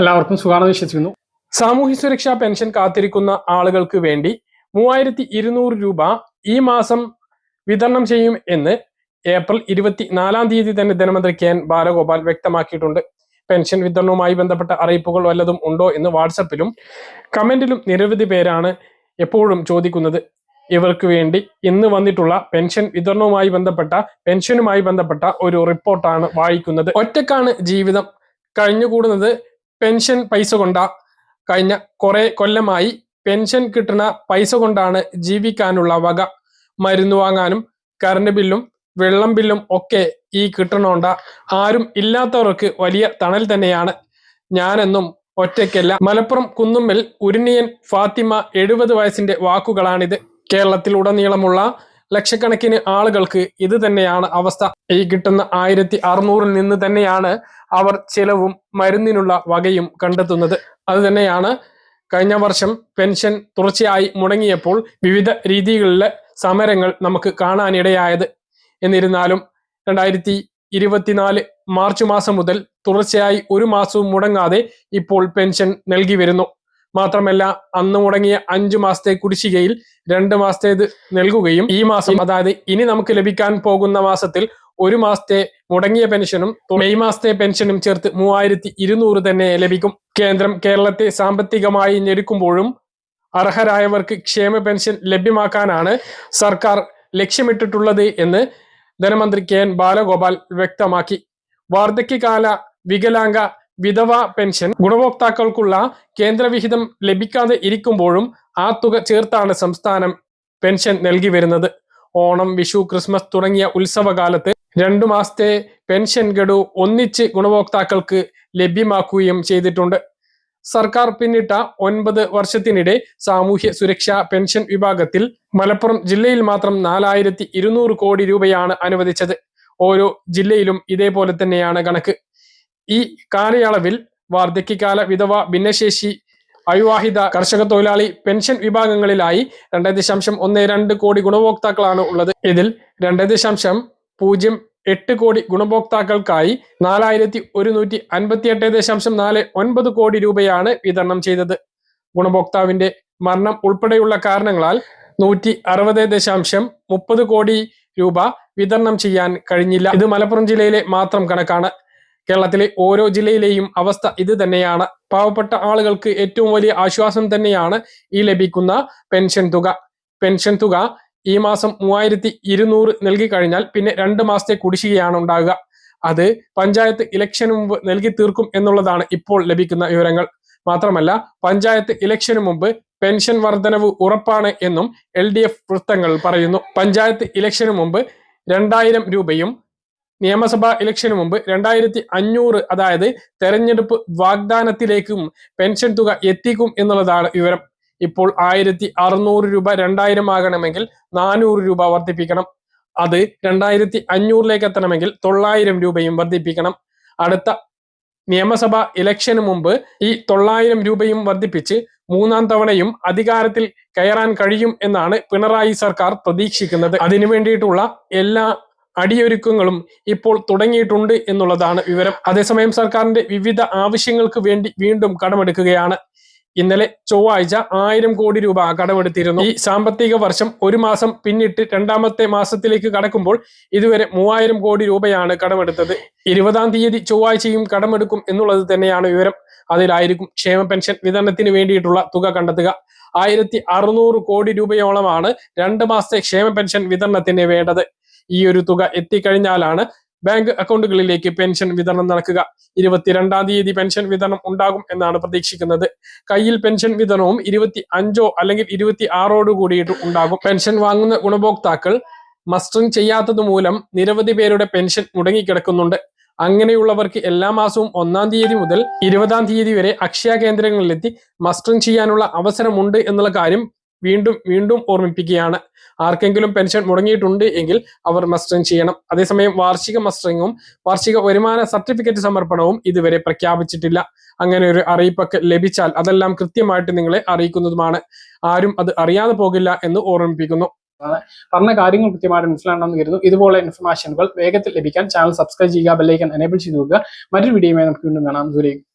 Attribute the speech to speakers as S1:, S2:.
S1: എല്ലാവർക്കും സുഖാണെന്ന് വിശ്വസിക്കുന്നു.
S2: സാമൂഹ്യ സുരക്ഷാ പെൻഷൻ കാത്തിരിക്കുന്ന ആളുകൾക്ക് വേണ്ടി മൂവായിരത്തി ഇരുന്നൂറ് രൂപ ഈ മാസം വിതരണം ചെയ്യും എന്ന് ഏപ്രിൽ ഇരുപത്തിനാലാം തീയതി തന്നെ ധനമന്ത്രി കെ എൻ ബാലഗോപാൽ വ്യക്തമാക്കിയിട്ടുണ്ട്. പെൻഷൻ വിതരണവുമായി ബന്ധപ്പെട്ട അറിയിപ്പുകൾ വല്ലതും ഉണ്ടോ എന്ന് വാട്സപ്പിലും കമന്റിലും നിരവധി പേരാണ് എപ്പോഴും ചോദിക്കുന്നത്. ഇവർക്ക് വേണ്ടി ഇന്ന് വന്നിട്ടുള്ള പെൻഷൻ വിതരണവുമായി ബന്ധപ്പെട്ട പെൻഷനുമായി ബന്ധപ്പെട്ട ഒരു റിപ്പോർട്ടാണ് വായിക്കുന്നത്. ഒറ്റക്കാണ് ജീവിതം കഴിഞ്ഞുകൂടുന്നത്. പെൻഷൻ പൈസ കൊണ്ടാ കഴിഞ്ഞ കുറെ കൊല്ലമായി പെൻഷൻ കിട്ടുന്ന പൈസ കൊണ്ടാണ് ജീവിക്കാനുള്ള വക. മരുന്ന് വാങ്ങാനും കറണ്ട് ബില്ലും വെള്ളം ബില്ലും ഒക്കെ ഈ കിട്ടണോണ്ട ആരും ഇല്ലാത്തവർക്ക് വലിയ തണൽ തന്നെയാണ്. ഞാനെന്നും ഒറ്റയ്ക്കല്ല. മലപ്പുറം കുന്നുമ്മൽ ഉരുണിയൻ ഫാത്തിമ എഴുപത് വയസ്സിന്റെ വാക്കുകളാണിത്. കേരളത്തിലുടനീളമുള്ള ലക്ഷക്കണക്കിന് ആളുകൾക്ക് ഇത് തന്നെയാണ് അവസ്ഥ. ഈ കിട്ടുന്ന ആയിരത്തി അറുന്നൂറിൽ നിന്ന് തന്നെയാണ് അവർ ചിലവും മരുന്നിനുള്ള വകയും കണ്ടെത്തുന്നത്. അത് തന്നെയാണ് കഴിഞ്ഞ വർഷം പെൻഷൻ തുടർച്ചയായി മുടങ്ങിയപ്പോൾ വിവിധ രീതികളിലെ സമരങ്ങൾ നമുക്ക് കാണാനിടയായത്. എന്നിരുന്നാലും രണ്ടായിരത്തി ഇരുപത്തിനാല് മാർച്ച് മാസം മുതൽ തുടർച്ചയായി ഒരു മാസവും മുടങ്ങാതെ ഇപ്പോൾ പെൻഷൻ നൽകി വരുന്നു. മാത്രമല്ല അന്ന് മുടങ്ങിയ അഞ്ചു മാസത്തെ കുടിശ്ശികയിൽ രണ്ട് മാസത്തേത് നൽകുകയും ഈ മാസം അതായത് ഇനി നമുക്ക് ലഭിക്കാൻ പോകുന്ന മാസത്തിൽ ഒരു മാസത്തെ മുടങ്ങിയ പെൻഷനും മെയ് മാസത്തെ പെൻഷനും ചേർത്ത് മൂവായിരത്തി ഇരുന്നൂറ് തന്നെ ലഭിക്കും. കേന്ദ്രം കേരളത്തെ സാമ്പത്തികമായി ഞെരുക്കുമ്പോഴും അർഹരായവർക്ക് ക്ഷേമ പെൻഷൻ ലഭ്യമാക്കാനാണ് സർക്കാർ ലക്ഷ്യമിട്ടിട്ടുള്ളത് എന്ന് ധനമന്ത്രി കെ എൻ ബാലഗോപാൽ വ്യക്തമാക്കി. വാർദ്ധക്യകാല വികലാംഗ വിധവ പെൻഷൻ ഗുണഭോക്താക്കൾക്കുള്ള കേന്ദ്രവിഹിതം ലഭിക്കാതെ ഇരിക്കുമ്പോഴും ആ തുക ചേർത്താണ് സംസ്ഥാനം പെൻഷൻ നൽകി വരുന്നത്. ഓണം വിഷു ക്രിസ്മസ് തുടങ്ങിയ ഉത്സവകാലത്ത് രണ്ടു മാസത്തെ പെൻഷൻ ഗഡു ഒന്നിച്ച് ഗുണഭോക്താക്കൾക്ക് ലഭ്യമാക്കുകയും ചെയ്തിട്ടുണ്ട്. സർക്കാർ പിന്നിട്ട ഒൻപത് വർഷത്തിനിടെ സാമൂഹ്യ സുരക്ഷാ പെൻഷൻ വിഭാഗത്തിൽ മലപ്പുറം ജില്ലയിൽ മാത്രം നാലായിരത്തി ഇരുന്നൂറ് കോടി രൂപയാണ് അനുവദിച്ചത്. ഓരോ ജില്ലയിലും ഇതേപോലെ തന്നെയാണ് കണക്ക്. ഈ കാലയളവിൽ വാർദ്ധക്യകാല വിധവ ഭിന്നശേഷി അവിവാഹിത കർഷക തൊഴിലാളി പെൻഷൻ വിഭാഗങ്ങളിലായി രണ്ട് ദശാംശം ഒന്ന് രണ്ട് കോടി ഗുണഭോക്താക്കളാണ് ഉള്ളത്. ഇതിൽ രണ്ട് ദശാംശം പൂജ്യം എട്ട് കോടി ഗുണഭോക്താക്കൾക്കായി നാലായിരത്തി ഒരുന്നൂറ്റി അൻപത്തി എട്ട് ദശാംശം നാല് ഒൻപത് കോടി രൂപയാണ് വിതരണം ചെയ്തത്. ഗുണഭോക്താവിന്റെ മരണം ഉൾപ്പെടെയുള്ള കാരണങ്ങളാൽ നൂറ്റി അറുപത് ദശാംശം മുപ്പത് കോടി രൂപ വിതരണം ചെയ്യാൻ കഴിഞ്ഞില്ല. ഇത് മലപ്പുറം ജില്ലയിലെ മാത്രം കണക്കാണ്. കേരളത്തിലെ ഓരോ ജില്ലയിലെയും അവസ്ഥ ഇത് തന്നെയാണ്. പാവപ്പെട്ട ആളുകൾക്ക് ഏറ്റവും വലിയ ആശ്വാസം തന്നെയാണ് ഈ ലഭിക്കുന്ന പെൻഷൻ തുക. പെൻഷൻ തുക ഈ മാസം മൂവായിരത്തി ഇരുന്നൂറ് നൽകി കഴിഞ്ഞാൽ പിന്നെ രണ്ട് മാസത്തെ കുടിശ്ശികയാണ് ഉണ്ടാകുക. അത് പഞ്ചായത്ത് ഇലക്ഷൻ മുമ്പ് നൽകി തീർക്കും എന്നുള്ളതാണ് ഇപ്പോൾ ലഭിക്കുന്ന വിവരങ്ങൾ. മാത്രമല്ല പഞ്ചായത്ത് ഇലക്ഷന് മുമ്പ് പെൻഷൻ വർധനവ് ഉറപ്പാണ് എന്നും എൽ വൃത്തങ്ങൾ പറയുന്നു. പഞ്ചായത്ത് ഇലക്ഷന് മുമ്പ് രണ്ടായിരം രൂപയും നിയമസഭാ ഇലക്ഷന് മുമ്പ് രണ്ടായിരത്തി അഞ്ഞൂറ് അതായത് തെരഞ്ഞെടുപ്പ് വാഗ്ദാനത്തിലേക്കും പെൻഷൻ തുക എത്തിക്കും എന്നുള്ളതാണ് വിവരം. ഇപ്പോൾ ആയിരത്തി അറുന്നൂറ് രൂപ രണ്ടായിരം ആകണമെങ്കിൽ നാനൂറ് രൂപ വർദ്ധിപ്പിക്കണം. അത് രണ്ടായിരത്തി അഞ്ഞൂറിലേക്ക് എത്തണമെങ്കിൽ തൊള്ളായിരം രൂപയും വർദ്ധിപ്പിക്കണം. അടുത്ത നിയമസഭാ ഇലക്ഷന് മുമ്പ് ഈ തൊള്ളായിരം രൂപയും വർദ്ധിപ്പിച്ച് മൂന്നാം തവണയും അധികാരത്തിൽ കയറാൻ കഴിയും എന്നാണ് പിണറായി സർക്കാർ പ്രതീക്ഷിക്കുന്നത്. അതിനു വേണ്ടിയിട്ടുള്ള എല്ലാ അടിയൊരുക്കങ്ങളും ഇപ്പോൾ തുടങ്ങിയിട്ടുണ്ട് എന്നുള്ളതാണ് വിവരം. അതേസമയം സർക്കാരിന്റെ വിവിധ ആവശ്യങ്ങൾക്ക് വേണ്ടി വീണ്ടും കടമെടുക്കുകയാണ്. ഇന്നലെ ചൊവ്വാഴ്ച ആയിരം കോടി രൂപ കടമെടുത്തിരുന്നു. ഈ സാമ്പത്തിക വർഷം ഒരു മാസം പിന്നിട്ട് രണ്ടാമത്തെ മാസത്തിലേക്ക് കടക്കുമ്പോൾ ഇതുവരെ മൂവായിരം കോടി രൂപയാണ് കടമെടുത്തത്. ഇരുപതാം തീയതി ചൊവ്വാഴ്ചയും കടമെടുക്കും എന്നുള്ളത് തന്നെയാണ് വിവരം. അതിലായിരിക്കും ക്ഷേമ പെൻഷൻ വിതരണത്തിന് വേണ്ടിയിട്ടുള്ള തുക കണ്ടെത്തുക. ആയിരത്തി കോടി രൂപയോളമാണ് രണ്ട് മാസത്തെ ക്ഷേമ പെൻഷൻ വിതരണത്തിന് വേണ്ടത്. ഈ ഒരു തുക എത്തിക്കഴിഞ്ഞാലാണ് ബാങ്ക് അക്കൗണ്ടുകളിലേക്ക് പെൻഷൻ വിതരണം നടക്കുക. ഇരുപത്തിരണ്ടാം തീയതി പെൻഷൻ വിതരണം ഉണ്ടാകും എന്നാണ് പ്രതീക്ഷിക്കുന്നത്. കയ്യിൽ പെൻഷൻ വിതരണവും ഇരുപത്തി അഞ്ചോ അല്ലെങ്കിൽ ഇരുപത്തി ആറോട് കൂടിയിട്ട് ഉണ്ടാകും. പെൻഷൻ വാങ്ങുന്ന ഗുണഭോക്താക്കൾ മസ്റ്ററിംഗ് ചെയ്യാത്തത് മൂലം നിരവധി പേരുടെ പെൻഷൻ മുടങ്ങിക്കിടക്കുന്നുണ്ട്. അങ്ങനെയുള്ളവർക്ക് എല്ലാ മാസവും ഒന്നാം തീയതി മുതൽ ഇരുപതാം തീയതി വരെ അക്ഷയ കേന്ദ്രങ്ങളിലെത്തി മസ്റ്ററിംഗ് ചെയ്യാനുള്ള അവസരമുണ്ട് എന്നുള്ള കാര്യം വീണ്ടും വീണ്ടും ഓർമ്മിപ്പിക്കുകയാണ്. ആർക്കെങ്കിലും പെൻഷൻ മുടങ്ങിയിട്ടുണ്ട് എങ്കിൽ അവർ മസ്റ്ററിംഗ് ചെയ്യണം. അതേസമയം വാർഷിക മസ്റ്ററിങ്ങും വാർഷിക വരുമാന സർട്ടിഫിക്കറ്റ് സമർപ്പണവും ഇതുവരെ പ്രഖ്യാപിച്ചിട്ടില്ല. അങ്ങനെ ഒരു അറിയിപ്പൊക്കെ ലഭിച്ചാൽ അതെല്ലാം കൃത്യമായിട്ട് നിങ്ങളെ അറിയിക്കുന്നതുമാണ്. ആരും അത് അറിയാതെ പോകില്ല എന്ന് ഓർമ്മിപ്പിക്കുന്നു.
S1: പറഞ്ഞ കാര്യങ്ങൾ കൃത്യമായിട്ട് മനസ്സിലാണെന്ന് കരുതുന്നു. ഇതുപോലെ ഇൻഫർമേഷനുകൾ വേഗത്തിൽ ലഭിക്കാൻ ചാനൽ സബ്സ്ക്രൈബ് ചെയ്യുക ബെല്ലൈക്കൻ എനേബിൾ ചെയ്തു നോക്കുക മറ്റൊരു വീഡിയോയുമായി നമുക്ക് വീണ്ടും കാണാം. ദൂരേക്കും